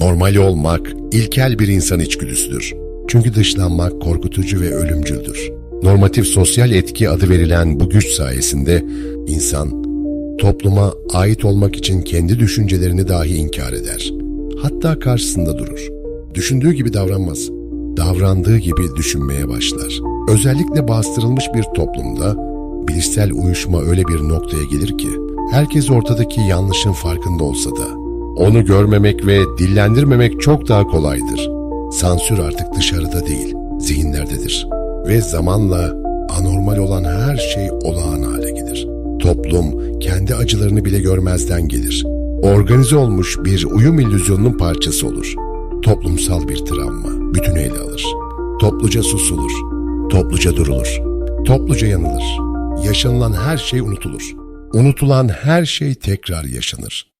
Normal olmak ilkel bir insan içgüdüsüdür. Çünkü dışlanmak korkutucu ve ölümcüldür. Normatif sosyal etki adı verilen bu güç sayesinde insan topluma ait olmak için kendi düşüncelerini dahi inkar eder. Hatta karşısında durur. Düşündüğü gibi davranmaz. Davrandığı gibi düşünmeye başlar. Özellikle bastırılmış bir toplumda bilişsel uyuşma öyle bir noktaya gelir ki herkes ortadaki yanlışın farkında olsa da onu görmemek ve dillendirmemek çok daha kolaydır. Sansür artık dışarıda değil, zihinlerdedir. Ve zamanla anormal olan her şey olağan hale gelir. Toplum kendi acılarını bile görmezden gelir. Organize olmuş bir uyum illüzyonunun parçası olur. Toplumsal bir travma bütünü ele alır. Topluca susulur, topluca durulur, topluca yanılır. Yaşanılan her şey unutulur. Unutulan her şey tekrar yaşanır.